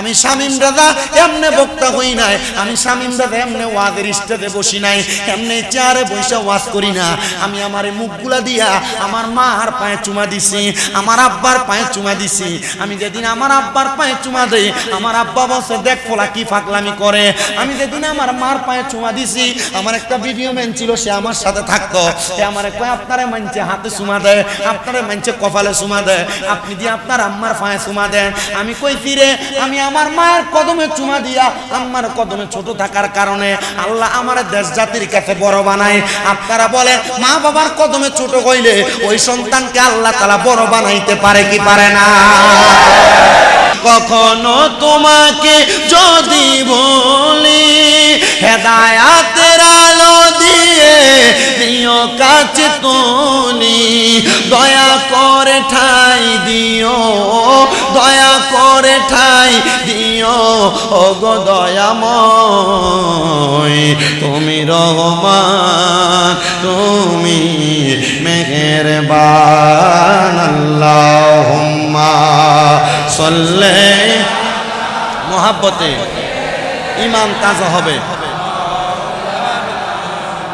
আমি শামিম দাদা এমনে বক্তা হই নাই। আমি শামিম দাদা এমনে ওয়াজের স্টেজে বসি নাই। এমনে চেয়ারে বসে ওয়াজ করি না। আমি আমার মুখগুলা দিয়া আমার মা মার পায়ে চুমা দিছি, আমার আব্বার পায়ে চুমা দিছি। আমি যেদিন আমার আব্বার পায়ে চুমা দেই, আমার আব্বা বসে দেখ ফোলা কি ফাকলামি করে। আমি যেদিন আমার মার পায়ে চুমা দিছি, আমার একটা ভিডিও ম্যান ছিল, সে আমার সাথে থাকতো। সে আমার কয়, আপনারে মানছে হাতে চুমা দেয় আপনারে মানছে কপালে চুমা দেয় আপনি দিয়ে আপনার আম্মার পায়ে চুমা দেন। আমি কই, ফিরে, আমি আমার মায়ের কদমে চুমা দিয়া আমার কদমে ছোট থাকার কারণে আল্লাহ আমার দেশ জাতির কাছে বড় বানায়। আপনারা বলে মা বাবার কদমে ছোট হইলে ওই সন্তানকে আল্লাহ তালা বড় বানাইতে পারে কি পারে না? কখনো তোমাকে যদি বলি দিও কাছে তুলি, দয়া করে ঠাই দিও, দয়া করে ঠাই দিও ও গো দয়াময়, তুমি রহমান, তুমি মেহেরবান, আল্লাহুম্মা সল্লে। মোহাব্বতে ইমান তাজা হবে।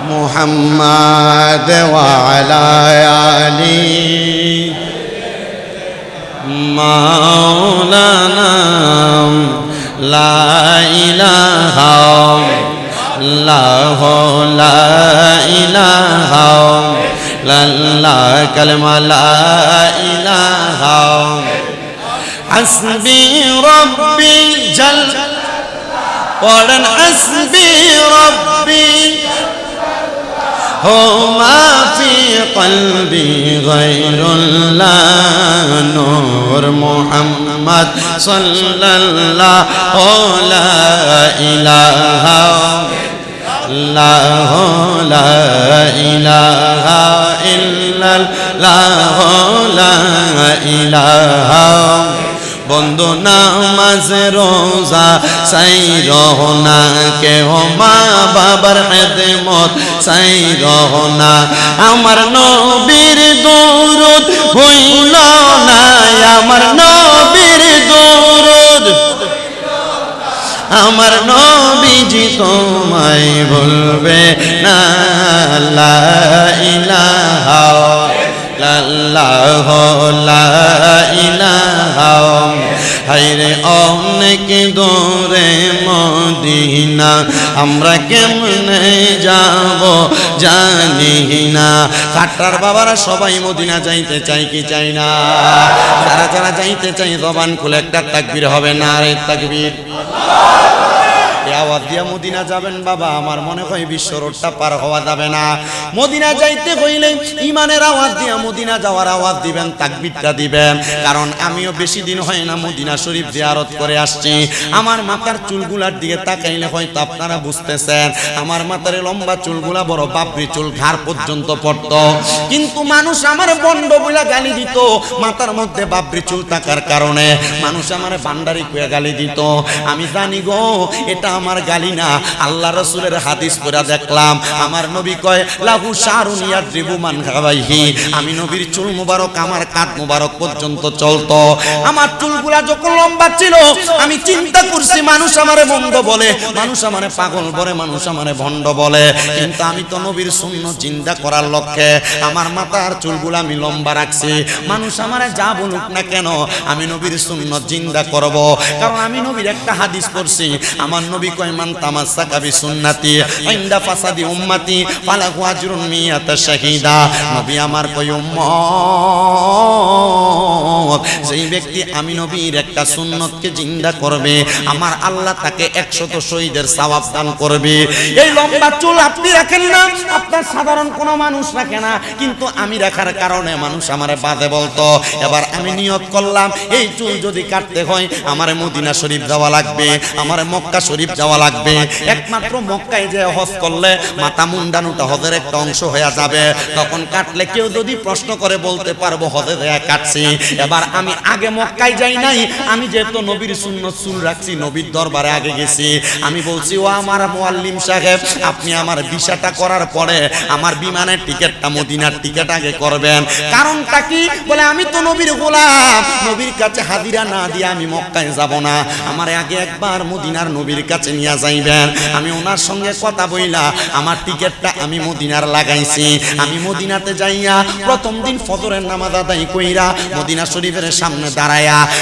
محمد وعلى آله مولانا لا إله الله لا إله لا الله كلمة لا إله حسبي ربي جل وعلا حسبي ربي هو ما في قلبي غير الله نور محمد صلى الله لا إله الله لا إله إلا الله لا إله বন্ধু নামাজ, রোজা সাই রহনা কেহ মা বাবার খেদমত সাই রহনা আমার নবীর দৌরদ হইল না, আমার নবীর দৌরদ। আমার নবীজি তোমায় বলবে না ইলাহা লাল্লাহ লা ইলাহা হাইরে অনেক দূরে মদিনা। আমরা কেমনে যাব জানি না। কাটার বাবারা সবাই মদিনা যাইতে চাই কি চাই না? যারা যারা যাইতে চাই জবান খুলে একটা তাকবীর হবে না রে তাকবীর? আওয়াজ দিয়া বাবা, আমার মনে হয় বিশ্ব রোডটা পার হওয়া যাবে না। মদিনা যাইতে হইলে ইমানের আওয়াজ দিয়া মদিনা যাওয়ার আওয়াজ দিবেন কারণ আমিও বেশি দিন হয় না মদিনা শরীফ জিয়ারত করে আসছি। আমার মাথার চুলগুলার দিকে তাকাইলে হয়তো আপনারা বুঝতেছেন, আমার মাথার লম্বা চুলগুলা বড় বাপরি চুল ঘাড় পর্যন্ত পড়ত। কিন্তু মানুষ আমার বন্ড বইলা গালি দিত, মাথার মধ্যে বাপরি চুল থাকার কারণে। মানুষ আমার ভান্ডারি কুয়া গালি দিত। আমি জানি গো, এটা আমার গালি না। আল্লাহ রসুলের হাদিস পড়া দেখলাম। আমার নবী কয়, লাহু সারুনিয়া ত্রিভুমান খাবাইহি। আমি নবীর চুল মুবারক, আমার কাঁধ মুবারক পর্যন্ত চলতো। আমার চুলগুলা যখন লম্বা ছিল, আমি চিন্তা মানুষ আমারে বন্ধ বলে, মানুষ আমারে পাগল বলে, মানুষ আমারে ভণ্ড বলে। কিন্তু আমি তো নবীর শূন্য চিন্তা করার লক্ষ্যে, আমার মাথার চুলগুলা আমি লম্বা রাখছি। মানুষ আমারে যা বলুক না কেন, আমি নবীর শূন্য চিন্তা করব। কারণ আমি নবীর একটা হাদিস পড়ছি, আমার নবী কয়, মান তামাসসাকা বিসুন্নতি ইনদা ফাসাদি উম্মতি, ফালাহু আজরুন মিয়াতা শাহিদা। নবী আমার কয়, উম্মত, যেই ব্যক্তি আমি নবীর একটা সুন্নতকে জিন্দা করবে, আমার আল্লাহ তাকে একশত শহীদের সওয়াব দান করবে। এই লম্বা চুল আপনি রাখেন না, আপনার সাধারণ কোনো মানুষ রাখে না। কিন্তু আমি রাখার কারণে মানুষ আমারে বাদে বলতো। এবার আমি নিয়ত করলাম, এই চুল যদি কাটতে হয় আমার মদিনা শরীফ যাওয়া লাগবে, আমার মক্কা শরীফ যাওয়া লাগবে। একমাত্র মক্কায় যে হজ করলে মাথা মুন্ডানোটা হজের একটা অংশ হয়ে যাবে। তখন কাটলে কেউ যদি প্রশ্ন করে বলতে পারব, হজে দেয়া কাটছি। এবার আমি আগে মক্কায় যাই নাই, আমি যেহেতু নবীর শূন্য চুল রাখছি, নবীর দরবারে আগে গেছি। আমি বলছি, ও আমার মোয়াল্লিম সাহেব, আপনি আমার ভিসাটা করার পরে আমার বিমানের টিকিটটা মদিনার টিকিট আগে করবেন। কারণটা কি? বলে, আমি তো নবীর গোলাম। নবীর কাছে হাজিরা না দিয়ে আমি মক্কায় যাব না। আমার আগে একবার মদিনার নবীর কাছে নিয়ে যাইবেন। আমি ওনার সঙ্গে কথা বইলা, আমার টিকিটটা আমি মদিনার লাগাইছি। আমি মদিনাতে যাইয়া প্রথম দিন ফজরের নামাজ আদায় কইরা মদিনা শরীফের সামনে দাঁড়ায়া